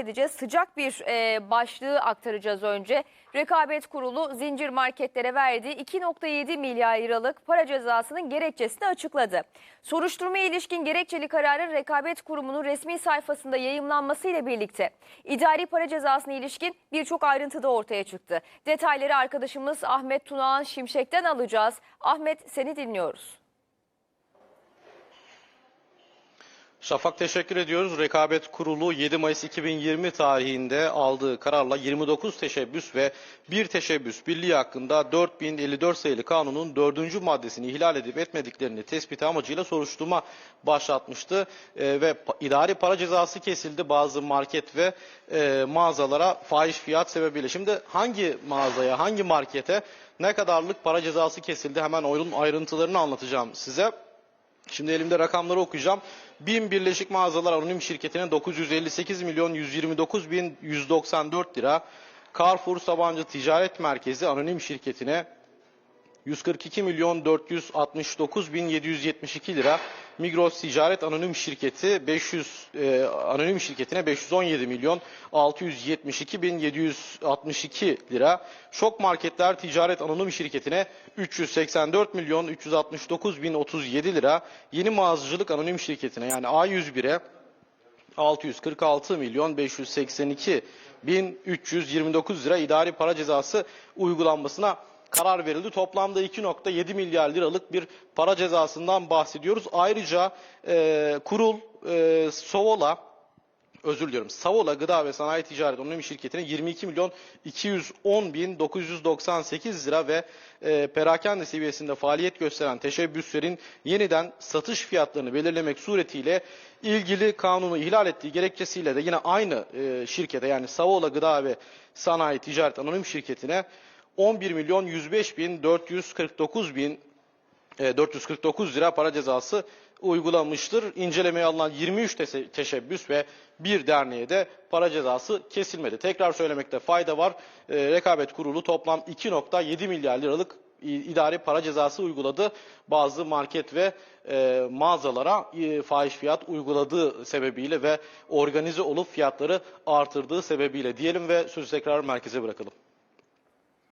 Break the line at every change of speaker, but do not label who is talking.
edeceğiz. Sıcak bir e, başlığı aktaracağız önce. Rekabet Kurulu zincir marketlere verdiği 2.7 milyar liralık para cezasının gerekçesini açıkladı. Soruşturmaya ilişkin gerekçeli kararın Rekabet Kurumu'nun resmi sayfasında yayımlanmasıyla birlikte idari para cezasına ilişkin birçok ayrıntı da ortaya çıktı. Detayları arkadaşımız Ahmet Tunağan Şimşek'ten alacağız. Ahmet seni dinliyoruz.
Şafak teşekkür ediyoruz. Rekabet Kurulu 7 Mayıs 2020 tarihinde aldığı kararla 29 teşebbüs ve 1 teşebbüs birliği hakkında 4054 sayılı kanunun 4. maddesini ihlal edip etmediklerini tespiti amacıyla soruşturma başlatmıştı. Ee, ve idari para cezası kesildi bazı market ve e, mağazalara fahiş fiyat sebebiyle. Şimdi hangi mağazaya, hangi markete ne kadarlık para cezası kesildi hemen oyunun ayrıntılarını anlatacağım size. Şimdi elimde rakamları okuyacağım. BİM Birleşik Mağazalar Anonim Şirketi'ne 958 milyon 129 bin 194 lira. Carrefour Sabancı Ticaret Merkezi Anonim Şirketi'ne 142 milyon 469 bin 772 lira. Migros Ticaret Anonim Şirketi 500 e, anonim şirketine 517 milyon 672 bin 762 lira. Şok Marketler Ticaret Anonim Şirketi'ne 384 milyon 369 bin 37 lira. Yeni Mağazacılık Anonim Şirketi'ne yani A101'e 646 milyon 582 bin 329 lira idari para cezası uygulanmasına karar verildi. Toplamda 2.7 milyar liralık bir para cezasından bahsediyoruz. Ayrıca e, kurul e, Sovola özür diliyorum. Savola Gıda ve Sanayi Ticaret Anonim Şirketi'ne 22 milyon 210 bin 998 lira ve e, perakende seviyesinde faaliyet gösteren teşebbüslerin yeniden satış fiyatlarını belirlemek suretiyle ilgili kanunu ihlal ettiği gerekçesiyle de yine aynı e, şirkete yani Savola Gıda ve Sanayi Ticaret Anonim Şirketi'ne 11 milyon 105 bin 449 bin e, 449 lira para cezası uygulanmıştır. İncelemeye alınan 23 tese- teşebbüs ve bir derneğe de para cezası kesilmedi. Tekrar söylemekte fayda var. E, Rekabet Kurulu toplam 2.7 milyar liralık idari para cezası uyguladı. Bazı market ve e, mağazalara e, fahiş fiyat uyguladığı sebebiyle ve organize olup fiyatları artırdığı sebebiyle diyelim ve sözü tekrar merkeze bırakalım.